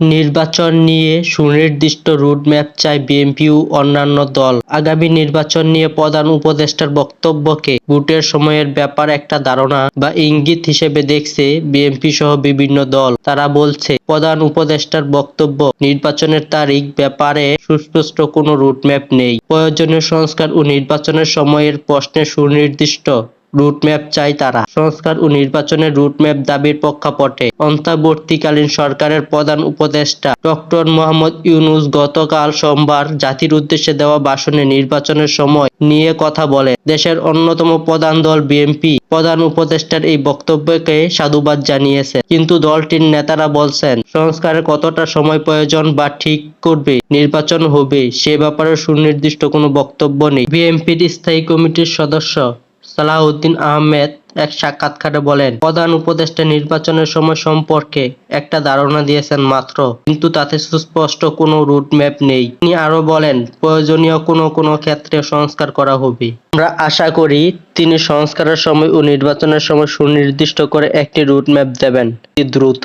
নির্বাচন নিয়ে সুনির্দিষ্ট রুটম্যাপ চায় বিএনপি ও অন্যান্য দল। আগামী নির্বাচন নিয়ে প্রধান উপদেষ্টার বক্তব্যকে ভোটের সময়ের ব্যাপার একটা ধারণা বা ইঙ্গিত হিসেবে দেখছে বিএনপি সহ বিভিন্ন দল। তারা বলছে, প্রধান উপদেষ্টার বক্তব্য, নির্বাচনের তারিখ, ব্যাপারে সুস্পষ্ট কোনো রুটম্যাপ নেই। প্রয়োজনীয় সংস্কার ও নির্বাচনের সময়ের প্রশ্নে সুনির্দিষ্ট রুটম্যাপ চায় তারা। সংস্কার ও নির্বাচনের রুটম্যাপ দাবির প্রেক্ষাপটে অন্তর্বর্তীকালীন সরকারের প্রধান উপদেষ্টা ডক্টর মোহাম্মদ ইউনুস গতকাল সোমবার জাতির উদ্দেশ্যে দেওয়া ভাষণে নির্বাচনের সময় নিয়ে কথা বলে দেশের অন্যতম প্রধান দল বিএনপি প্রধান উপদেষ্টার এই বক্তব্যকে সাধুবাদ জানিয়েছে। কিন্তু দলটির নেতারা বলছেন, সংস্কারের কতটা সময় প্রয়োজন বা ঠিক করবে, নির্বাচন হবে, সে ব্যাপারে সুনির্দিষ্ট কোনো বক্তব্য নেই। বিএনপির স্থায়ী কমিটির সদস্য সালাহউদ্দিন আহমেদ এক সাক্ষাৎকারে বলেন, প্রধান উপদেষ্টা নির্বাচনের সময় সম্পর্কে একটা ধারণা দিয়েছেন মাত্র, কিন্তু তাতে সুস্পষ্ট কোনো রুটম্যাপ নেই। তিনি আরও বলেন, প্রয়োজনীয় কোনো কোনো ক্ষেত্রে সংস্কার করা হবে। আমরা আশা করি তিনি সংস্কারের সময় ও নির্বাচনের সময় সুনির্দিষ্ট করে একটি রুটম্যাপ দেবেন। দ্রুত